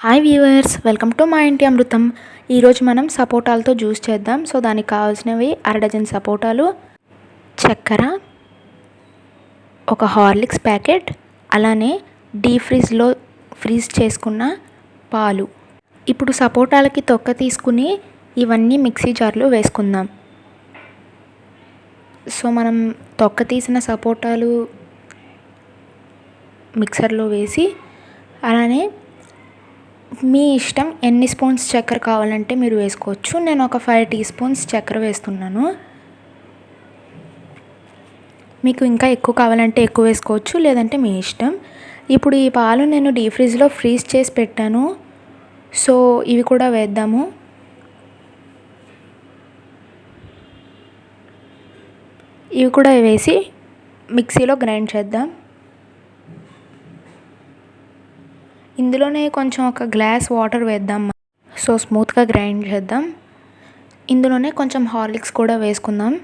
Hi viewers welcome to మా ఇంటి అమృతం. ఈరోజు మనం సపోటాలతో జ్యూస్ చేద్దాం. సో దానికి కావాల్సినవి అర డజన్ సపోటాలు చక్కెర ఒక హార్లిక్స్ ప్యాకెట్ అలానే డీ ఫ్రీజ్లో ఫ్రీజ్ చేసుకున్న పాలు. ఇప్పుడు సపోటాలకి తొక్క తీసుకుని ఇవన్నీ మిక్సీ జార్లో వేసుకుందాం. సో మనం తొక్క తీసిన సపోటాలు మిక్సర్లో వేసి అలానే మీ ఇష్టం ఎన్ని స్పూన్స్ చక్కెర కావాలంటే మీరు వేసుకోవచ్చు. నేను ఒక ఫైవ్ టీ స్పూన్స్ చక్కెర వేస్తున్నాను. మీకు ఇంకా ఎక్కువ కావాలంటే ఎక్కువ వేసుకోవచ్చు లేదంటే మీ ఇష్టం. ఇప్పుడు ఈ పాలు నేను డీ ఫ్రిడ్జ్లో ఫ్రీజ్ చేసి పెట్టాను. సో ఇవి కూడా వేద్దాము. ఇవి కూడా వేసి మిక్సీలో గ్రైండ్ చేద్దాం. ఇందులోనే కొంచెం ఒక గ్లాస్ వాటర్ వేద్దాం. సో స్మూత్గా గ్రైండ్ చేద్దాం. ఇందులోనే కొంచెం హార్లిక్స్ కూడా వేసుకుందాం.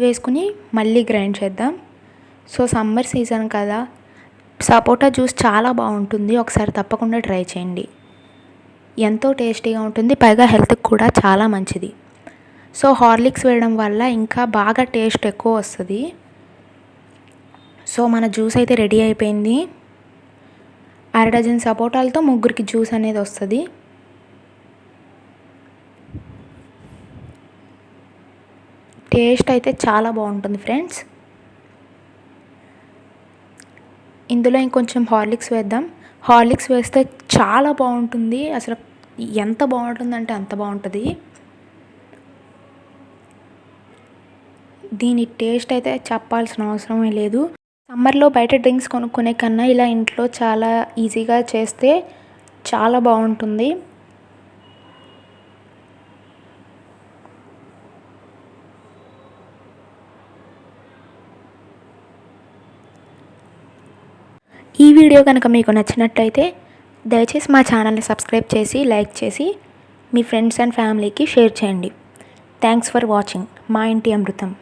వేసుకుని మళ్ళీ గ్రైండ్ చేద్దాం. సో సమ్మర్ సీజన్ కదా. సపోటా జ్యూస్ చాలా బాగుంటుంది. ఒకసారి తప్పకుండా ట్రై చేయండి. ఎంతో టేస్టీగా ఉంటుంది. పైగా హెల్త్కి కూడా చాలా మంచిది. సో హార్లిక్స్ వేయడం వల్ల ఇంకా బాగా టేస్ట్ ఎక్కువ వస్తుంది. సో మన జ్యూస్ అయితే రెడీ అయిపోయింది. అర డజన్ సపోటాలతో ముగ్గురికి జ్యూస్ అనేది వస్తుంది. టేస్ట్ అయితే చాలా బాగుంటుంది ఫ్రెండ్స్. ఇందులో ఇంకొంచెం హార్లిక్స్ వేద్దాం. హార్లిక్స్ వేస్తే చాలా బాగుంటుంది. అసలు ఎంత బాగుంటుందంటే అంత బాగుంటుంది. దీని టేస్ట్ అయితే చెప్పాల్సిన అవసరమే లేదు. సమ్మర్లో బయట డ్రింక్స్ కొనుక్కునే కన్నా ఇలా ఇంట్లో చాలా ఈజీగా చేస్తే చాలా బాగుంటుంది. ఈ వీడియో కనుక మీకు నచ్చినట్టయితే దయచేసి మా ఛానల్ని సబ్స్క్రైబ్ చేసి లైక్ చేసి మీ ఫ్రెండ్స్ అండ్ ఫ్యామిలీకి షేర్ చేయండి. Thanks for watching. మా ఇంటి అమృతం.